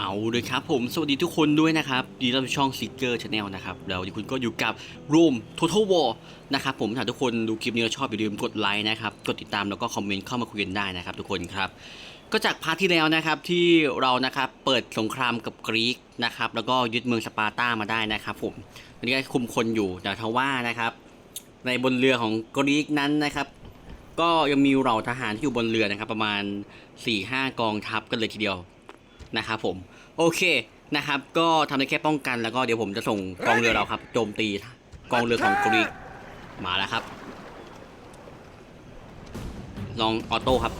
เอาเลยครับผมสวัสดีทุกคนด้วยนะครับยินดีต้อนรับช่อง Seeker Channel นะครับแล้วคุณก็อยู่กับ Room Total War นะครับผมถ้าทุกคนดูคลิปนี้แล้วชอบอย่าลืมกดไลค์นะครับกดติดตามแล้วก็คอมเมนต์เข้ามาคุยกันได้นะครับทุกคนครับก็จากพาร์ทที่แล้วนะครับที่เรานะครับเปิดสงครามกับกรีกนะครับแล้วก็ยึดเมืองสปาร์ตามาได้นะครับผมตอนนี้ก็คุมคนอยู่แต่ทว่านะครับในบนเรือของกรีกนั้นนะครับก็ยังมีเหล่าทหารที่อยู่บนเรือนะครับประมาณ4-5กองทัพกันเลยทีเดียว นะครับผม โอเคนะครับ ก็ทำได้แค่ป้องกันแล้วก็เดี๋ยวผมจะส่งกองเรือเราครับโจมตีกองเรือของกรีกมาแล้วครับ ลองออโต้ครับ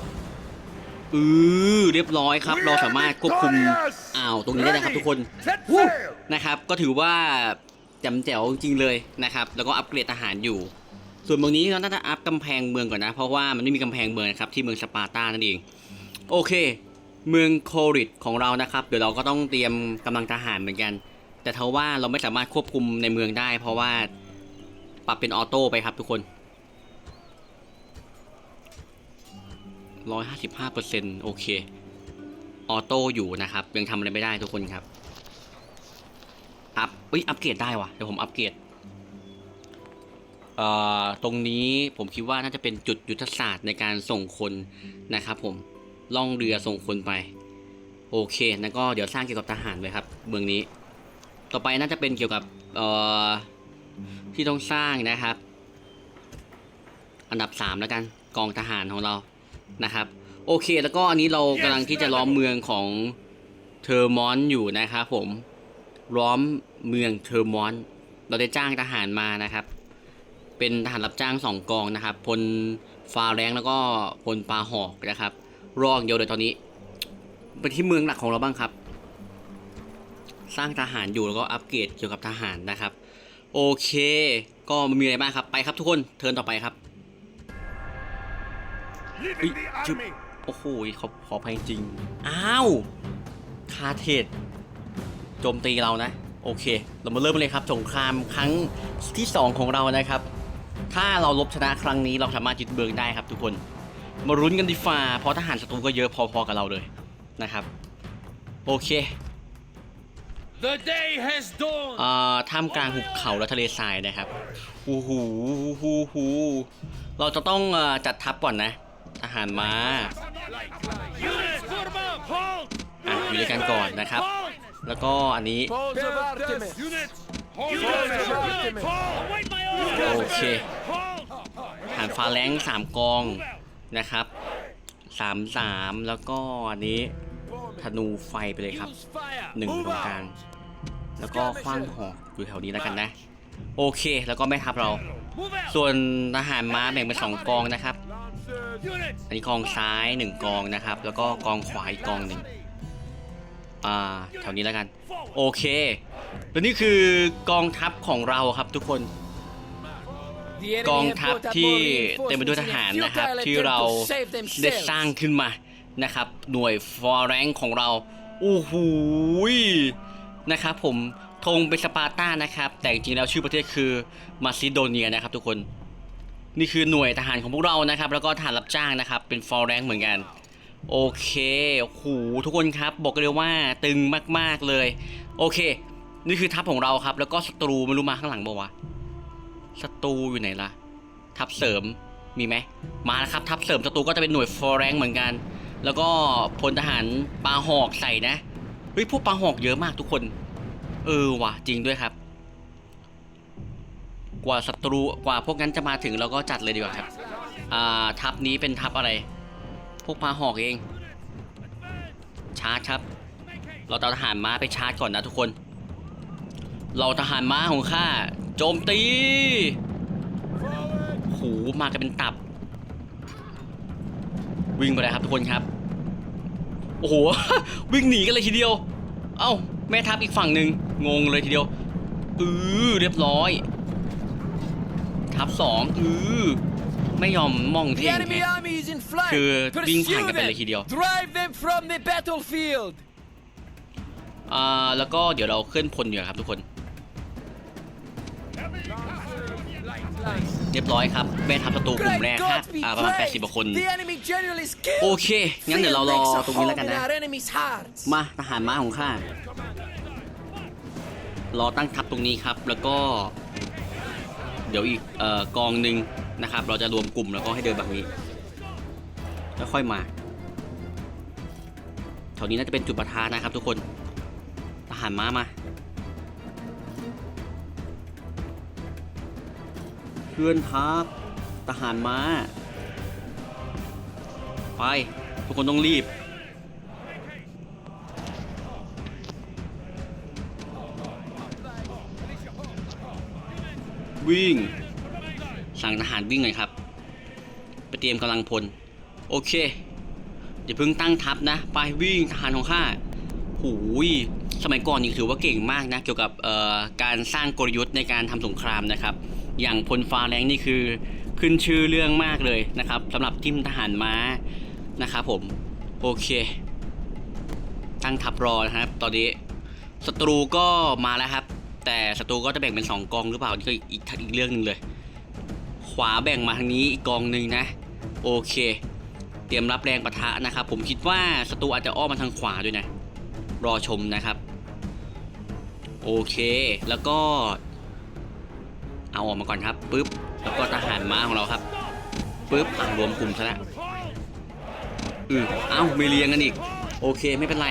อือเรียบร้อยครับ เราสามารถควบคุมอ่าวตรงนี้ได้นะครับทุกคน Set วู้ sail! นะครับ ก็ถือว่าจำแจ๋วจริงๆเลยนะครับ แล้วก็อัปเกรดทหารอยู่ ส่วนเมืองนี้เราน่าจะอัพกำแพงเมืองก่อนนะ เพราะว่ามันไม่มีกำแพงเมืองนะครับที่เมืองสปาร์ตานั่นเอง โอเค เมืองโคริตของเรานะครับ เดี๋ยวเราก็ต้องเตรียมกำลังทหารเหมือนกัน แต่เทว่าเราไม่สามารถควบคุมในเมืองได้ เพราะว่าปรับเป็นออโต้ไปครับทุกคน155%โอเค ออโต้อยู่นะครับ ยังทำอะไรไม่ได้ทุกคนครับอัพเอ้ยอัปเกรดได้วะเดี๋ยวผมอัปเกรดเอ่อตรงนี้ผมคิดว่าน่าจะเป็นจุดยุทธศาสตร์ในการส่งคนนะครับผม ล่องเรือส่งคนไป โอเคแล้วก็เดี๋ยวสร้างเกี่ยวกับทหารเลยครับ เมืองนี้ ต่อไปน่าจะเป็นเกี่ยวกับเอ่อที่ต้องสร้างนะครับ อันดับสามแล้วกันกองทหารของเรานะครับ โอเคแล้วก็อันนี้เรากำลังที่จะล้อมเมืองของเทอร์มอนอยู่นะครับผมล้อมเมืองเทอร์มอน เราได้จ้างทหารมานะครับ เป็นทหารรับจ้างสองกองนะครับพลฟ้าแรงแล้วก็พลปลาหอกนะครับ รองเดียวเลยตอนนี้ไปที่เมืองหลักของเราบ้างครับ สร้างทหารอยู่แล้วก็อัปเกรดเกี่ยวกับทหารนะครับ โอเค ก็มีอะไรบ้างครับไปครับทุกคนเทิร์นต่อไปครับ Leaving the Hey, you- army! โอ้โหขอขอภัยจริง อ้าว คาเทศโจมตีเรานะ โอเค เรามาเริ่มเลยครับสงครามครั้งที่ 2 ของเรานะครับ ถ้าเราลบชนะครั้งนี้เราสามารถยึดเมืองได้ครับทุกคน มารุ้นกันดีฟ้าเพราะทหารศัตรูก็เยอะพอๆกับเราเลยนะครับ โอเค The day has dawned. อ่าท่ามกลางหุบเขาและทะเลทรายนะครับหูหูหูหูเราจะต้องเอ่อจัดทัพก่อนนะ ทหารม้า Units, form up. Halt. อะอยู่ด้วยกันก่อนนะครับ Halt. แล้วก็อันนี้ Balls of Artemis! Units. Hold Units on. of Artemis! Halt. Await my orders. โอเค Halt. ทหารฟ้าแรงสามกอง นะครับสามสามแล้วก็อันนี้ธนูไฟไปเลยครับ Use fire. หนึ่งตรงกลางแล้วก็คว้างหอกอยู่แถวนี้แล้วกันนะ โอเคแล้วก็ไม่ทับเรา Move out. ส่วนทหารม้าแบ่งเป็นสองกองนะครับ Lancers! Units. อันนี้กองซ้ายหนึ่งกองนะครับ แล้วก็กองขวาอีกกองหนึ่งอ่าแถวนี้แล้วกัน โอเคแล้วนี่คือกองทัพของเราครับทุกคน The enemy กองทัพที่เต็มไปด้วยทหารนะครับ ที่เราได้สร้างขึ้นมานะครับ หน่วยฟอร์แรงของเราโอ้โหนะครับผมธงเป็นสปาร์ตานะครับ แต่จริงๆแล้วชื่อประเทศคือมาซิโดเนียนะครับ ทุกคนนี่คือหน่วยทหารของพวกเรานะครับ แล้วก็ทหารรับจ้างนะครับ เป็นฟอร์แรงเหมือนกันโอเคโอ้โหทุกคนครับบอกเลยว่าตึงมากๆเลย โอเค นี่คือทัพของเราครับ แล้วก็ศัตรูไม่รู้มาข้างหลังบอกว่าวะ ศัตรูอยู่ไหนล่ะ ทัพเสริมมีไหมมาแล้วครับทัพเสริมศัตรูก็จะเป็นหน่วยฟอร์แรงเหมือนกัน แล้วก็พลทหารปลาหอกใส่นะเฮ้ยพวกปลาหอกเยอะมากทุกคน เออว่ะจริงด้วยครับ กว่าศัตรูกว่าพวกนั้นจะมาถึงเราก็จัดเลยดีกว่าครับอ่าทัพนี้เป็นทัพอะไร พวกปลาหอกเองชาร์จครับ เราเอาทหารม้าไปชาร์จก่อนนะทุกคน เราทหารม้าของข้าโจมตี Forward! โหูมากันเป็นตับ วิ่งไปเลยครับทุกคนครับ โอ้โห วิ่งหนีกันเลยทีเดียว เอ้า แม่ทัพอีกฝั่งหนึ่งงงเลยทีเดียวอือเรียบร้อย ทัพสองอือไม่ยอมมอง The เท่ง enemy แฮะ army is in flight! คือวิ่งผ่าน Pursue กันไปเลย them! ทีเดียว Drive them from the battlefield! อ่าแล้วก็เดี๋ยวเราเคลื่อนพลอยู่ครับทุกคน เรียบร้อยครับแม่ทัพศัตรูกลุ่ม Great แรกฮะ God, be อ่าประมาณ praised. 80กว่าคน The enemy general is killed. โอเค งั้นเดี๋ยวเรารอ Fear makes a ตรงนี้แล้ว home กัน in นะ our enemy's hearts. มาทหารม้าของข้ารอตั้งทัพตรงนี้ครับ แล้วก็ เดี๋ยวอีกเอ่อกองหนึ่งนะครับ เราจะรวมกลุ่มแล้วก็ให้เดินแบบนี้แล้วค่อยมาแถวนี้น่าจะเป็นจุดประทานะครับทุกคนทหารม้ามา เคลื่อนทัพทหารม้า ไป ทุกคนต้องรีบ วิ่ง สั่งทหารวิ่งหน่อยครับ ไปเตรียมกำลังพล โอเค อย่าเพิ่งตั้งทัพนะ ไปวิ่งทหารของข้าหูยสมัยก่อนนี่ถือว่าเก่งมากนะ เกี่ยวกับการสร้างกลยุทธ์ในการทำสงครามนะครับ อย่างพลฟ้าแรงนี่คือขึ้นชื่อเรื่องมากเลยนะครับสำหรับทีมทหารม้านะครับผมโอเค ตั้งทัพรอนะครับ ตอนนี้ศัตรูก็มาแล้วครับ แต่ศัตรูก็จะแบ่งเป็นสองกองหรือเปล่านี่ก็อีกอีกเรื่องหนึ่งเลย ขวาแบ่งมาทางนี้อีกกองหนึ่งนะ โอเค เตรียมรับแรงปะทะนะครับ ผมคิดว่าศัตรูอาจจะอ้อมมาทางขวาด้วยนะ รอชมนะครับ โอเค แล้วก็ เอาออกมาก่อนครับปุ๊บแล้วก็ทหารม้าของเราครับปุ๊บอะรวมกลุ่มซะแล้วอือเอ้าไม่เรียงกันอีก โอเคไม่เป็นไร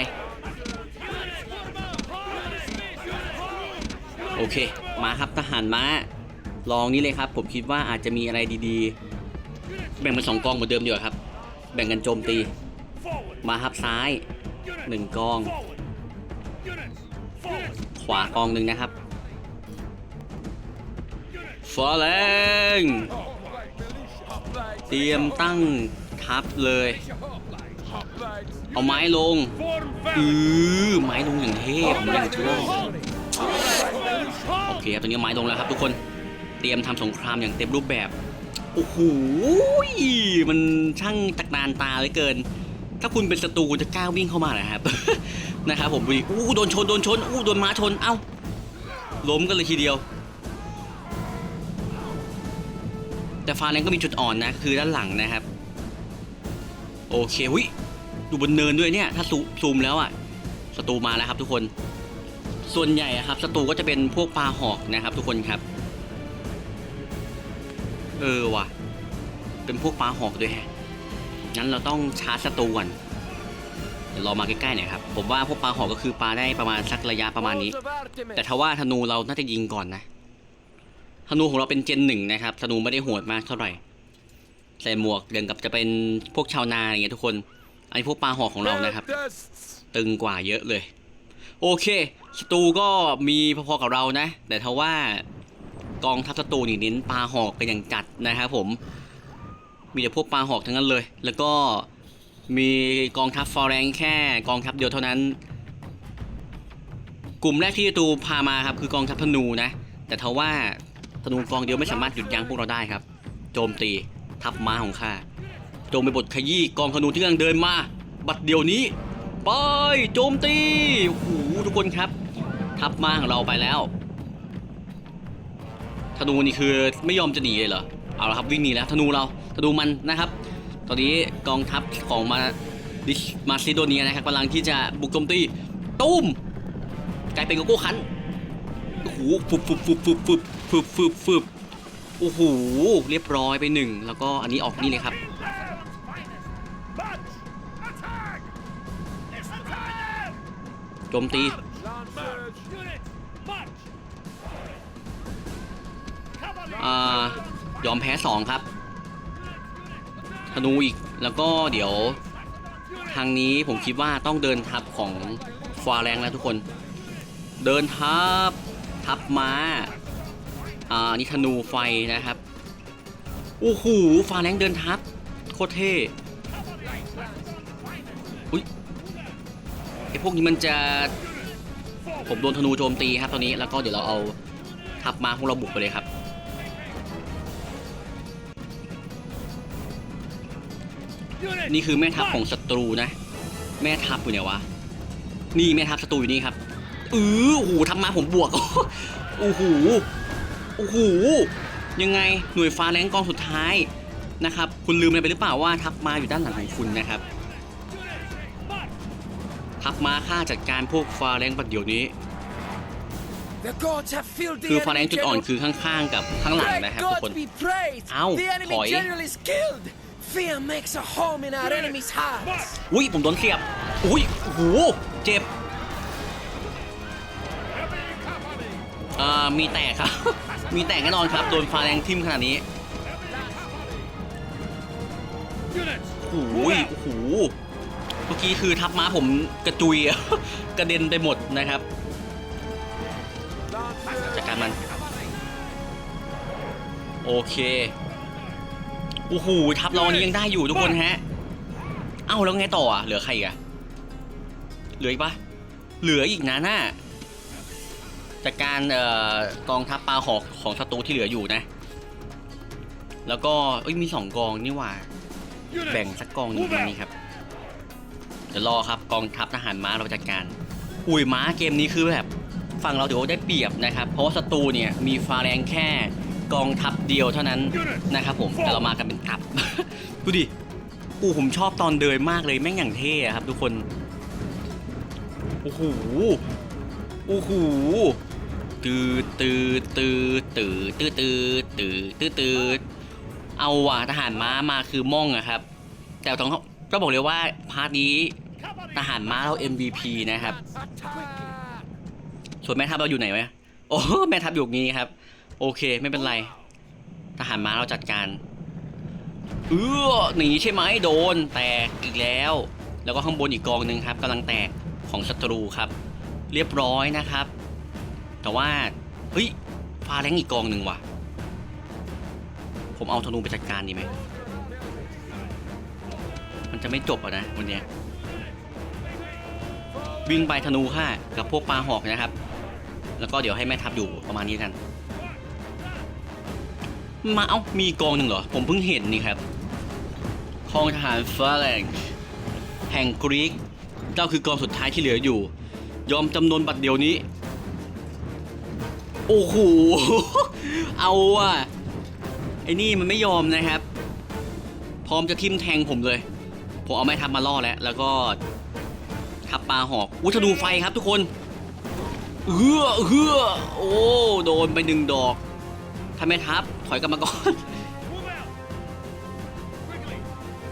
โอเค มาครับทหารม้า ลองนี้เลยครับ ผมคิดว่าอาจจะมีอะไรดีๆ แบ่งเป็นสองกองเหมือนเดิมดีกว่าครับ แบ่งกันโจมตี มาครับซ้ายหนึ่งกอง ขวากองหนึ่งนะครับ ฟอแรงเตรียมตั้งทัพเลย เอาไม้ลง อือไม้ลงอย่างเท่ผมอย่างชอบโอเคครับตอนนี้ไม้ลงแล้วครับทุกคน เตรียมทำสงครามอย่างเต็มรูปแบบ โอ้โห มันช่างตะนานตาเหลือเกิน ถ้าคุณเป็นศัตรูคุณจะกล้าวิ่งเข้ามาเหรอครับ นะครับผมดูดิอู้โดนชน โดนชน อู้โดนม้าชน เอ้า ล้มกันเลยทีเดียว แต่ฟาแรงก็มีจุดอ่อนนะ คือด้านหลังนะครับ โอเควิดูบนเนินด้วยเนี่ย ถ้าซูมแล้วอะศัตรูมาแล้วครับ ทุกคน ส่วนใหญ่ครับศัตรูก็จะเป็นพวกปลาหอกนะครับ ทุกคนครับ เออว่ะ เป็นพวกปลาหอกด้วยแฮะงั้นเราต้องชาร์จศัตรูก่อนเดี๋ยวรามาใกล้ๆหน่อยครับผมว่าพวกปลาหอกก็คือปลาได้ประมาณสักระยะประมาณนี้ แต่ถ้าว่าธนูเราน่าจะยิงก่อนนะ ธนูของเราเป็นเจนหนึ่งนะครับธนูไม่ได้โหดมากเท่าไหร่ใส่หมวกเดินกับจะเป็นพวกชาวนาอย่างเงี้ยทุกคน อันนี้พวกปลาหอกของเรานะครับ ตึงกว่าเยอะเลย โอเคศัตรูก็มีพอๆกับเรานะ แต่ทว่ากองทัพศัตรูนี่เน้นปลาหอกกันอย่างจัดนะครับผม มีแต่พวกปลาหอกทั้งนั้นเลย แล้วก็มีกองทัพฟอร์แรงแค่กองทัพเดียวเท่านั้น กลุ่มแรกที่ศัตรูพามาครับคือกองทัพธนูนะ แต่ทว่า ธนูกองเดียวไม่สามารถหยุดยั้งพวกเราได้ครับ โจมตีทัพม้าของข้าโจมไปบทขยี้กองธนูที่กำลังเดินมา บัดเดี๋ยวนี้ไปโจมตีโอ้โหทุกคนครับ ทัพมาของเราไปแล้วธนูนี่คือไม่ยอมจะหนีเลยเหรอเอาละครับวิ่งหนีแล้วธนูเราธนูมันนะครับ ตอนนี้กองทัพของมาดิมาซิโดเนียนะครับกำลังที่จะบุกโจมตีตุ้มกลายเป็นโกโก้คัน โอ้โหฟึบฟึบฟึบฟึบฟึบฟึบฟึบฟึบโอ้โห เรียบร้อยไปหนึ่ง แล้วก็อันนี้ออกนี่เลยครับ โจมตี อ่า ยอมแพ้สองครับ ธนูอีก แล้วก็เดี๋ยว ทางนี้ผมคิดว่าต้องเดินทัพของฟาแรงแล้วทุกคน เดินทัพ ทัพม้า อ่านี่ธนูไฟนะครับ โอ้โหฟาแรงเดินทัพโคตรเท่อุ้ยไอพวกนี้มันจะ ผมโดนธนูโจมตีครับตอนนี้ แล้วก็เดี๋ยวเราเอาทัพม้าของเราบุกไปเลยครับนี่คือแม่ทัพของศัตรูนะ แม่ทัพอยู่ไหนวะ นี่แม่ทัพศัตรูอยู่นี่ครับ ออโอ้โหทำมาผมบวกโอ้โหโอ้โหยังไงหน่วยฟ้าแรงกองสุดท้ายนะครับ คุณลืมอะไรไปหรือเปล่าว่าทัพมาอยู่ด้านหลังของคุณนะครับ ทัพมาฆ่าจัดการพวกฟ้าแรงปัดเดี๋ยวนี้ The gods have filled the คือฟ้าแรง enemy จุดอ่อน general. คือข้างๆกับข้างหลัง Great นะครับทุก God คน be praised. Ow, The enemy toy. general is killed. Fear makes a home in our enemy's hearts. อุ้ยผมโดนเสียบอุ้ยโอ้โหเจ็บ อ่ามีแตกครับ มีแตกแน่นอนครับ โดนฟ้าแรงทิ่มขนาดนี้โอ้โหโอ้โหเมื่อกี้คือทับม้าผมกระจุย กระเด็นไปหมดนะครับจัดการมันโอเคโอ้โหทับรอันนี้ยังได้อยู่ทุกคนฮะ เอ้าแล้วไงต่ออะเหลือใครอะเหลืออีกปะเหลืออีกนะหน่า จากการเอ่อกองทัพปลาหอกของศัตรูที่เหลืออยู่นะ แล้วก็เอ้ยมีสองกองนี่หว่า แบ่ง Units. สักกองหนึ่งนี้ครับ เดี๋ยวรอครับกองทัพทหารม้าเราจัดการอุ้ยม้าเกมนี้คือแบบฝั่งเราถือว่าได้เปรียบนะครับ เพราะว่าศัตรูเนี่ยมีฟ้าแรงแค่กองทัพเดียวเท่านั้นนะครับผมแต่เรามากันเป็นทัพดูดิอู้ผมชอบตอนเดินมากเลยแม่งอย่างเท่อะครับทุกคนโอ้โหโอ้โห ตืดตืดตืดตืดตืดตืดตืดตืดตืดเอาว่ะทหารม้ามาคือม่องอะครับ แต่ต้องก็บอกเลยว่าพาร์ทนี้ทหารม้าเรา MVP นะครับ ส่วนแม่ทัพเราอยู่ไหนวะโอ้แม่ทัพอยู่นี้ครับ โอเคไม่เป็นไร ทหารม้าเราจัดการเออหนีใช่ไหมโดนแตกอีกแล้ว แล้วก็ข้างบนอีกกองหนึ่งครับกำลังแตกของศัตรูครับ เรียบร้อยนะครับ แต่ว่า เฮ้ยฟ้าแรงอีกกองหนึ่งว่ะ ผมเอาธนูไปจัดการดีไหม มันจะไม่จบอะนะวันนี้วิ่งไปธนูค่ะกับพวกปลาหอกนะครับ แล้วก็เดี๋ยวให้แม่ทัพอยู่ประมาณนี้กัน มาเอ้ามีกองหนึ่งเหรอ ผมเพิ่งเห็นนี่ครับกองทหารฝรั่งแห่งกรีกเจ้าคือกองสุดท้ายที่เหลืออยู่ ยอมจำนนบัตรเดียวนี้ โอ้โห เอาอะไอ้นี่มันไม่ยอมนะครับ พร้อมจะทิ่มแทงผมเลย ผมเอาไม้ทับมาล่อแล้ว แล้วก็ทับปลาหอกอุ้ธนูไฟครับทุกคนเฮือเฮือโอ้ โดนไปหนึ่งดอกถ้าไม่ทับ ถอยกลับมาก่อน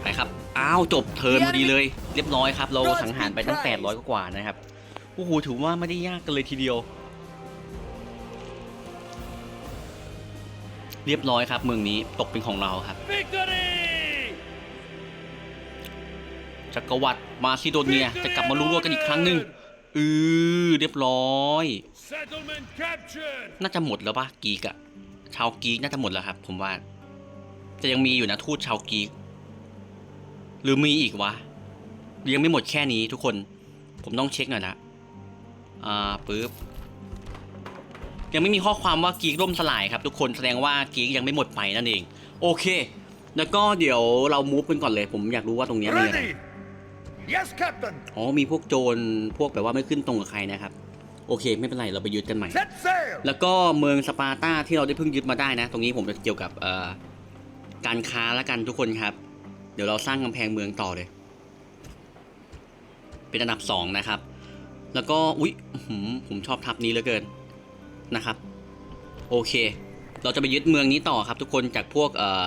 ไปครับ อ้าว จบเทิร์นพอดีเลย เรียบร้อยครับ เราสังหารไปตั้ง800กว่านะครับ โอ้โห ถือว่าไม่ได้ยากกันเลยทีเดียว รียบร้อยครับเมืองนี้ตกเป็นของเราครับ Victory. จักรวรรดิมาซิโดเนียจะกลับมารู้ร่วมกันอีกครั้งหนึ่งอือเรียบร้อย Settlement captured. น่าจะหมดแล้วปะกีกอะชาวกีกน่าจะหมดแล้วครับ ผมว่า จะยังมีอยู่นะทูตชาวกีก หรือมีอีกวะ ยังไม่หมดแค่นี้ทุกคน ผมต้องเช็คหน่อยนะ อ่าปึ๊บ ยังไม่มีข้อความว่ากีกล่มสลายครับทุกคนแสดงว่ากีกยังไม่หมดไปนั่นเอง โอเค แล้วก็เดี๋ยวเรามูฟกันก่อนเลย ผมอยากรู้ว่าตรงเนี้ยมีอะไร Ready. Yes, Captain. อ๋อมีพวกโจรพวกแบบว่าไม่ขึ้นตรงกับใครนะครับ โอเค ไม่เป็นไรเราไปยึดกันใหม่ Set sail. แล้วก็เมืองสปาร์ตาที่เราได้เพิ่งยึดมาได้นะ ตรงนี้ผมจะเกี่ยวกับเอ่อการค้าแล้วกันทุกคนครับ เดี๋ยวเราสร้างกำแพงเมืองต่อเลย เป็นอันดับสองนะครับ แล้วก็อุ๊ยอื้อหือผมชอบทัพนี้เหลือเกิน นะครับ โอเค เราจะไปยึดเมืองนี้ต่อครับ ทุกคนจากพวกเอ่อ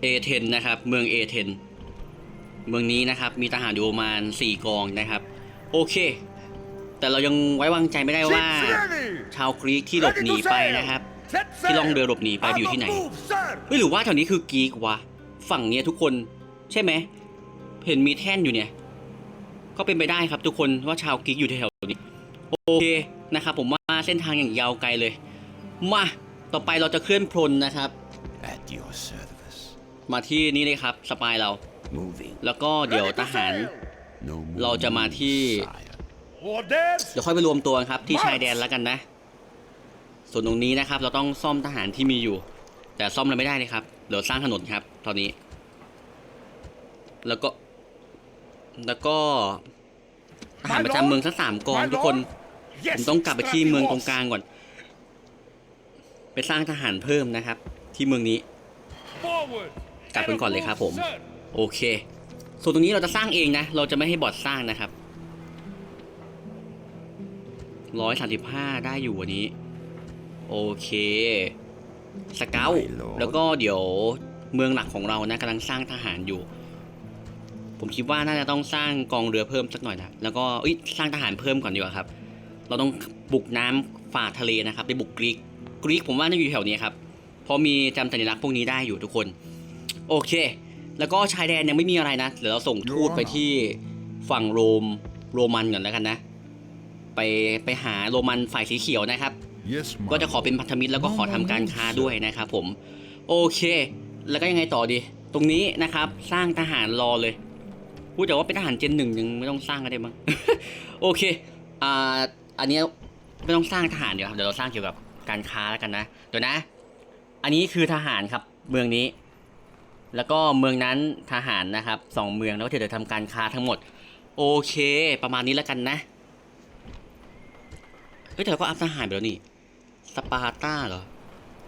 เอเทนนะครับ เมืองเอเทนเมืองนี้นะครับ มีทหารอยู่ประมาณสี่กองนะครับ โอเค แต่เรายังไว้วางใจไม่ได้ว่า ชาวกรีกที่หลบหนีไปนะครับ ที่ล่องเรือหลบหนีไปอยู่ที่ไหน the move, sir. เฮ้ยหรือว่าแถวนี้คือกรีกวะฝั่งเนี้ยทุกคนใช่ไหมเห็นมีแท่นอยู่เนี่ย ก็เป็นไปได้ครับทุกคนว่าชาวกรีกอยู่แถว โอเคนะครับผมว่าเส้นทางอย่างยาวไกลเลย มาต่อไปเราจะเคลื่อนพลนะครับ At your service. มาที่นี่เลยครับสปายเรา Moving. แล้วก็เดี๋ยวทหาร No more เราจะมาที่ sire. Orders. เดี๋ยวค่อยไปรวมตัวกันครับที่ชายแดนแล้วกันนะ ส่วนตรงนี้นะครับ เราต้องซ่อมทหารที่มีอยู่ แต่ซ่อมอะไรไม่ได้เลยครับเดี๋ยวสร้างถนนครับ ตอนนี้ แล้วก็ แล้วก็ทหารประจำเมืองสักสามกองทุกคน Yes. ผมต้องกลับไปที่เมืองตรงกลางก่อน ไปสร้างทหารเพิ่มนะครับ ที่เมืองนี้ Forward. กลับกันก่อนเลยครับผม Sir. โอเค ส่วนตรงนี้เราจะสร้างเองนะ เราจะไม่ให้บอทสร้างนะครับร้อยสามสิบห้าได้อยู่วันนี้ โอเค สเกล My lord แล้วก็เดี๋ยวเมืองหลักของเรานะกำลังสร้างทหารอยู่ ผมคิดว่าน่าจะต้องสร้างกองเรือเพิ่มสักหน่อยนะแล้วก็เอ้ยสร้างทหารเพิ่มก่อนดีกว่าครับ เราต้องบุกน้ำฝ่าทะเลนะครับไปบุกกรีกกรีกผมว่าน่าจะอยู่แถวนี้ครับเพราะมีจำสัญลักษณ์พวกนี้ได้อยู่ทุกคน โอเค แล้วก็ชายแดนยังไม่มีอะไรนะเดี๋ยวเราส่งทูตไปที่ฝั่งโรมโรมันก่อนแล้วกันนะ ไปไปหาโรมันฝ่ายสีเขียวนะครับ Yes, my ก็จะขอเป็นพันธมิตรแล้วก็ขอทำการค้าด้วยนะครับผม โอเค แล้วก็ยังไงต่อดี ตรงนี้นะครับ สร้างทหารรอเลยพูดแต่ว่าเป็นทหารเจนหนึ่งยังไม่ต้องสร้างก็ได้มั้งโอเคอ่า อันนี้ไม่ต้องสร้างทหารเดี๋ยวครับเดี๋ยวเราสร้างเกี่ยวกับการค้าแล้วกันนะเดี๋ยวนะ อันนี้คือทหารครับ เมืองนี้ แล้วก็เมืองนั้นทหารนะครับสองเมืองแล้วก็เดี๋ยวทำการค้าทั้งหมด โอเค ประมาณนี้แล้วกันนะเฮ้ยแต่เราก็อัพทหารไปแล้วนี่สปาร์ตาเหรอ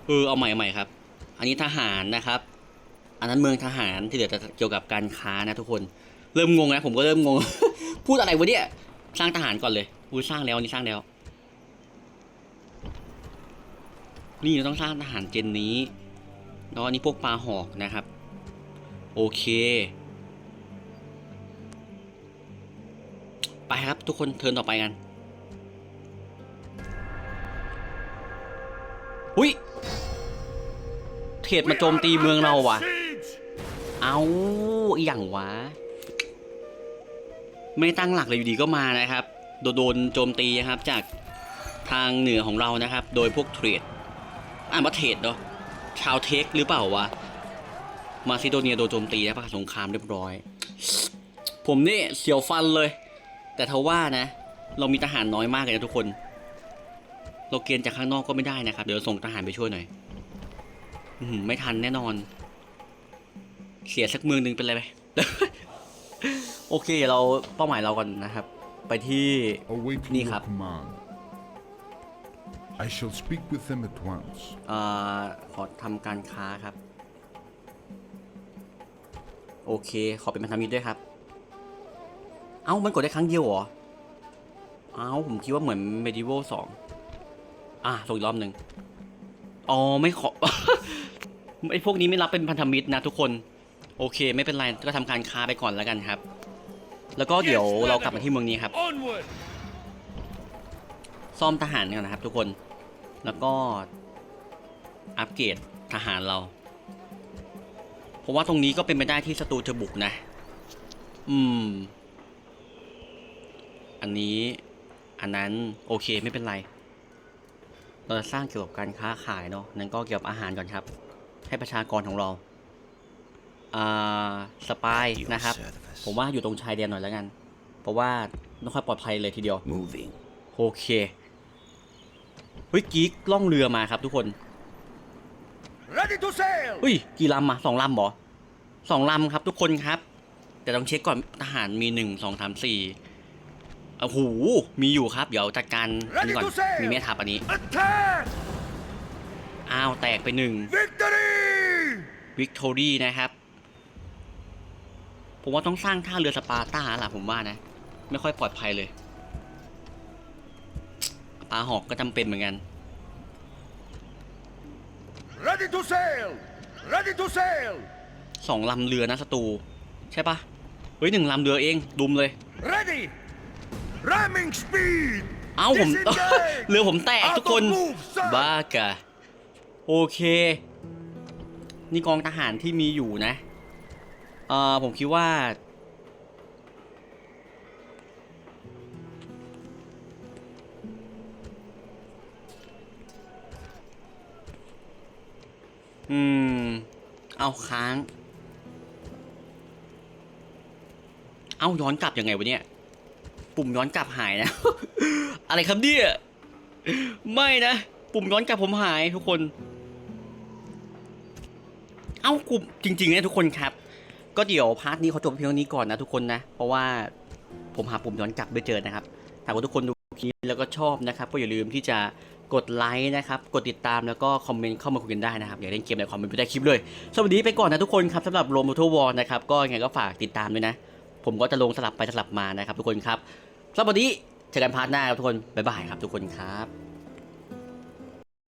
เออเอาใหม่ใหม่ครับ อันนี้ทหารนะครับ อันนั้นเมืองทหารที่เหลือจะเกี่ยวกับการค้านะทุกคน เริ่มงงแล้วผมก็เริ่มงง พูดอะไรวะเนี่ยสร้างทหารก่อนเลย อุ้ยสร้างแล้วอันนี่สร้างแล้ว นี่เราต้องสร้างทหารเจนนี้ แล้วอันนี้พวกปลาหอกนะครับ โอเค ไปครับทุกคนเทินต่อไปกันหุยเทรดมาโจมตีเมืองเราวะเอาอหย่างวะ ไม่ตั้งหลักเลยอยู่ดีก็มานะครับ โดนโจมตีนะครับจากทางเหนือของเรานะครับ โดยพวกเทรดอ่านว่าเทรดเนาะชาวเทคหรือเปล่าวะมาซิโดเนียโดนโจมตีแล้วประกาศสงครามเรียบร้อย ผมนี่เสียวฟันเลย แต่ทว่านะ เรามีทหารน้อยมากเลยนะทุกคน เราเกณฑ์จากข้างนอกก็ไม่ได้นะครับ เดี๋ยวส่งทหารไปช่วยหน่อยอื้อหือไม่ทันแน่นอน เสียสักเมืองหนึ่งเป็นไรไหมโอเคเดี๋ยวเราเป้าหมายเราก่อนนะครับ ไปที่ Awaiting Ni your hap. command. I shall speak with them at once. เอ่อขอทำการค้าครับ โอเค ขอเป็นพันธมิตรด้วยครับ เอ้า มันกดได้ครั้งเดียวเหรอ เอ้า ผมคิดว่าเหมือน medieval สองอะส่งอีกรอบหนึ่งอ๋อ ไม่ขอ ไอพวกนี้ไม่รับเป็นพันธมิตรนะทุกคน โอเค ไม่เป็นไร ก็ทำการค้าไปก่อนแล้วกันครับ แล้วก็เดี๋ยวเรากลับมาที่เมืองนี้ครับ Onward. ซ่อมทหารกันนะครับทุกคน แล้วก็อัปเกรดทหารเรา เพราะว่าตรงนี้ก็เป็นไปได้ที่ศัตรูจะบุกนะ อืม อันนี้ อันนั้นโอเคไม่เป็นไร เราจะสร้างเกี่ยวกับการค้าขายเนาะ นั้นก็เกี่ยวกับอาหารก่อนครับ ให้ประชากรของเราอ่า สปาย At your นะครับ service. ผมว่าอยู่ตรงชายแดนหน่อยแล้วกัน เพราะว่าไม่ค่อยปลอดภัยเลยทีเดียว Moving. โอเค เฮ้ยกีกล่องเรือมาครับทุกคน Ready to sail. เฮ้ย กี่ลำอะสองลำเหรอสองลำครับทุกคนครับ แต่ต้องเช็คก่อนทหารมีหนึ่งสองสามสี่โอ้โหมีอยู่ครับ เดี๋ยวจัดการอันนี้ก่อน มีแม่ทัพอันนี้ Attack. อ้าว แตกไปหนึ่ง Victory. วิกตอรี่นะครับ ผมว่าต้องสร้างท่าเรือสปาร์ตาล่ะผมว่านะ ไม่ค่อยปลอดภัยเลยปลาหอกก็จำเป็นเหมือนกัน Ready to sail. Ready to sail. สองลำเรือนะศัตรูใช่ปะเฮ้ยหนึ่งลำเรือเองดุมเลย Ready. Ramming speed. เอ้าผม Disengage. เรือผมแตกทุกคน Out of move, sir. บ้ากะโอเค นี่กองทหารที่มีอยู่นะ เอ่อผมคิดว่า อืม เอาค้าง เอาย้อนกลับยังไงวะเนี่ย ปุ่มย้อนกลับหายนะ อะไรครับเนี่ย ไม่นะ ปุ่มย้อนกลับผมหายทุกคน เอากลุ่มจริงๆนะทุกคนครับ ก็เดี๋ยวพาร์ทนี้เขาจบเพียงเท่านี้ก่อนนะทุกคนนะ เพราะว่าผมหาปุ่มย้อนกลับไม่เจอนะครับถ้าว่าทุกคนดูคลิปแล้วก็ชอบนะครับ ก็อย่าลืมที่จะกดไลค์นะครับ กดติดตามแล้วก็คอมเมนต์เข้ามาคุยกันได้นะครับ อยากเล่นเกมอะไรคอมเมนต์ไปได้คลิปเลยสวัสดีไปก่อนนะทุกคนครับสำหรับโรม t ท r วอลนะครับก็ยังไงก็ฝากติดตามด้วยนะ ผมก็จะลงสลับไปสลับมานะครับทุกคนครับสวันนี้เจอกันพาร์ทหน้าครับทุกคนบ๊ายบายครับทุกคนครับ